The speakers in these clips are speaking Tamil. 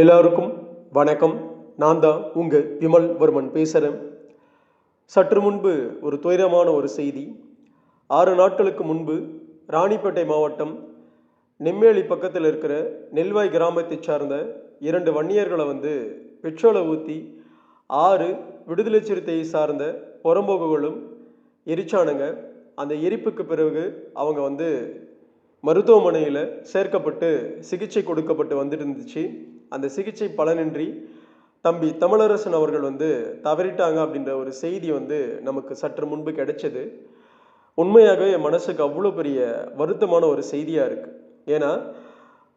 எல்லாருக்கும் வணக்கம். நான் தான் உங்கள் விமல் வர்மன் பேசுகிறேன் சற்று முன்பு ஒரு துயரமான ஒரு செய்தி. ஆறு நாட்களுக்கு முன்பு ராணிப்பேட்டை மாவட்டம் நெம்மேலி பக்கத்தில் இருக்கிற நெல்வாய் கிராமத்தைச் சார்ந்த இரண்டு வன்னியர்களை வந்து பெட்ரோலை ஊற்றி ஆறு விடுதலை சிறுத்தையை சார்ந்த புறம்போக்குகளும் எரிச்சானுங்க. அந்த எரிப்புக்கு பிறகு அவங்க வந்து மருத்துவமனையில் சேர்க்கப்பட்டு சிகிச்சை கொடுக்கப்பட்டு வந்துட்டு இருந்துச்சு அந்த சிகிச்சை பலனின்றி தம்பி தமிழரசன் அவர்கள் வந்து தவறிட்டாங்க அப்படின்ற ஒரு செய்தி வந்து நமக்கு சற்று முன்பு கிடைச்சது. உண்மையாகவே என் மனசுக்கு அவ்வளோ பெரிய வருத்தமான ஒரு செய்தியாக இருக்குது ஏன்னா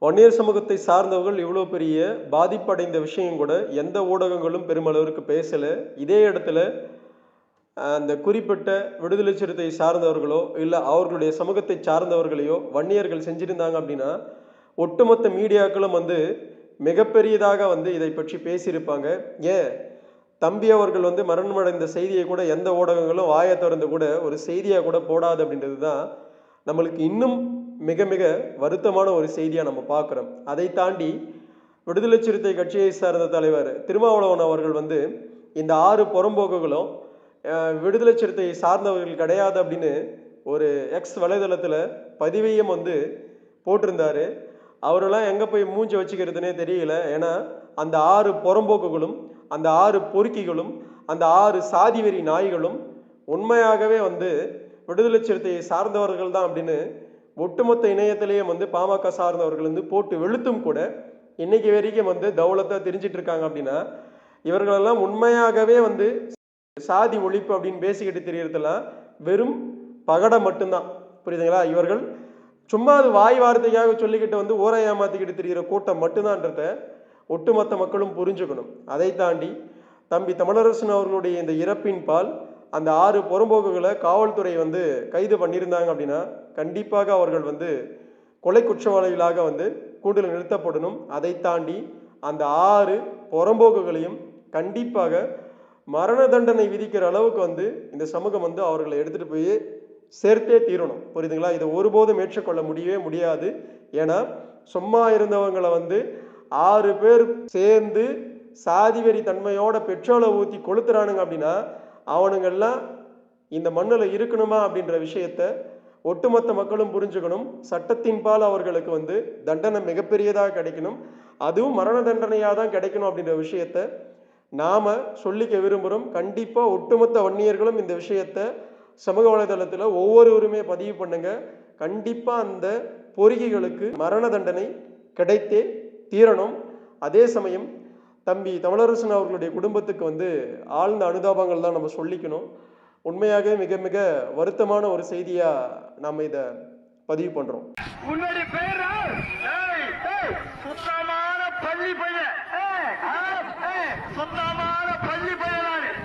வன்னியர் சமூகத்தை சார்ந்தவர்கள் இவ்வளோ பெரிய பாதிப்படைந்த விஷயம் கூட எந்த ஊடகங்களும் பெருமளவிற்கு பேசலை. இதே இடத்துல அந்த குறிப்பிட்ட விடுதலை சிறுத்தை சார்ந்தவர்களோ இல்லை அவர்களுடைய சமூகத்தை சார்ந்தவர்களையோ வன்னியர்கள் செஞ்சிருந்தாங்க அப்படின்னா ஒட்டுமொத்த மீடியாக்களும் வந்து மிகப்பெரியதாக வந்து இதை பற்றி பேசியிருப்பாங்க. ஏன்? தம்பி அவர்கள் வந்து மரணமடைந்த செய்தியை கூட எந்த ஊடகங்களும் வாயை திறந்து கூட ஒரு செய்தியாக கூட போடாது அப்படின்றது தான் நம்மளுக்கு இன்னும் மிக மிக வருத்தமான ஒரு செய்தியாக நம்ம பார்க்குறோம். அதை தாண்டி விடுதலை சிறுத்தை கட்சியை சார்ந்த தலைவர் திருமாவளவன் அவர்கள் வந்து இந்த ஆறு புறம்போக்குகளும் விடுதலை சிறுத்தையை சார்ந்தவர்கள் கிடையாது அப்படின்னு ஒரு எக்ஸ் வலைதளத்தில் பதிவையும் வந்து போட்டிருந்தாரு. அவரெல்லாம் எங்கே போய் மூஞ்சி வச்சுக்கிறதுனே தெரியல. ஏன்னா அந்த ஆறு புறம்போக்குகளும் அந்த ஆறு பொறுக்கிகளும் அந்த ஆறு சாதிவெறி நாய்களும் உண்மையாகவே வந்து விடுதலை சிறுத்தையை சார்ந்தவர்கள் தான் அப்படின்னு ஒட்டுமொத்த இணையத்திலேயே வந்து பாமக சார்ந்தவர்கள் வந்து போட்டு வெளுத்தும் கூட இன்னைக்கு வரைக்கும் வந்து தௌலத்தை தெரிஞ்சிட்டு இருக்காங்க அப்படின்னா இவர்களெல்லாம் உண்மையாகவே வந்து சாதி ஒழிப்பு அப்படின்னு பேசிக்கிட்டு தெரியறதெல்லாம் வெறும் பகடம் மட்டும்தான். புரியுதுங்களா? இவர்கள் சும்மா அது வாய் வார்த்தைக்காக சொல்லிக்கிட்டு வந்து ஊரை ஏமாத்திக்கிட்டு தெரிகிற கூட்டம் மட்டும்தான்றத ஒட்டுமொத்த மக்களும் புரிஞ்சுக்கணும். அதை தாண்டி தம்பி தமிழரசன் அவர்களுடைய இந்த இறப்பின் பால் அந்த ஆறு புறம்போக்குகளை காவல்துறை வந்து கைது பண்ணியிருந்தாங்க அப்படின்னா கண்டிப்பாக அவர்கள் வந்து கொலை குற்றவாளிகளாக வந்து கூண்டில் நிறுத்தப்படணும். அதை தாண்டி அந்த ஆறு புறம்போக்குகளையும் கண்டிப்பாக மரண தண்டனை விதிக்கிற அளவுக்கு வந்து இந்த சமூகம் வந்து அவர்களை எடுத்துகிட்டு போய் சேர்த்தே தீரணும். புரியுதுங்களா? இதை ஒருபோதும் ஏற்றுக்கொள்ள முடியவே முடியாது. ஏன்னா சும்மா இருந்தவங்களை வந்து ஆறு பேர் சேர்ந்து சாதிவெறி தன்மையோட பெட்ரோலை ஊற்றி கொளுத்துறானுங்க அப்படின்னா அவனுங்கெல்லாம் இந்த மண்ணில் இருக்கணுமா அப்படின்ற விஷயத்த ஒட்டுமொத்த மக்களும் புரிஞ்சுக்கணும். சட்டத்தின் பால் அவர்களுக்கு வந்து தண்டனை மிகப்பெரியதாக கிடைக்கணும். அதுவும் மரண தண்டனையாக தான் கிடைக்கணும் அப்படின்ற விஷயத்த நாம் சொல்லிக்க விரும்புகிறோம் கண்டிப்பாக ஒட்டுமொத்த வன்னியர்களும் இந்த விஷயத்தை சமூக வலைதளத்தில் ஒவ்வொருவருமே பதிவு பண்ணுங்க. கண்டிப்பாக அந்த பொறிகைகளுக்கு மரண தண்டனை கிடைத்தே தீரணும். அதே சமயம் தம்பி தமிழரசன் அவர்களுடைய குடும்பத்துக்கு வந்து ஆழ்ந்த அனுதாபங்கள் தான் நம்ம சொல்லிக்கணும். உண்மையாகவே மிக மிக வருத்தமான ஒரு செய்தியாக நாம் இதை பதிவு பண்ணுறோம் உன்னுடைய பேர் சுத்தமான பள்ளி பையன். சுத்தமான பள்ளி பையன்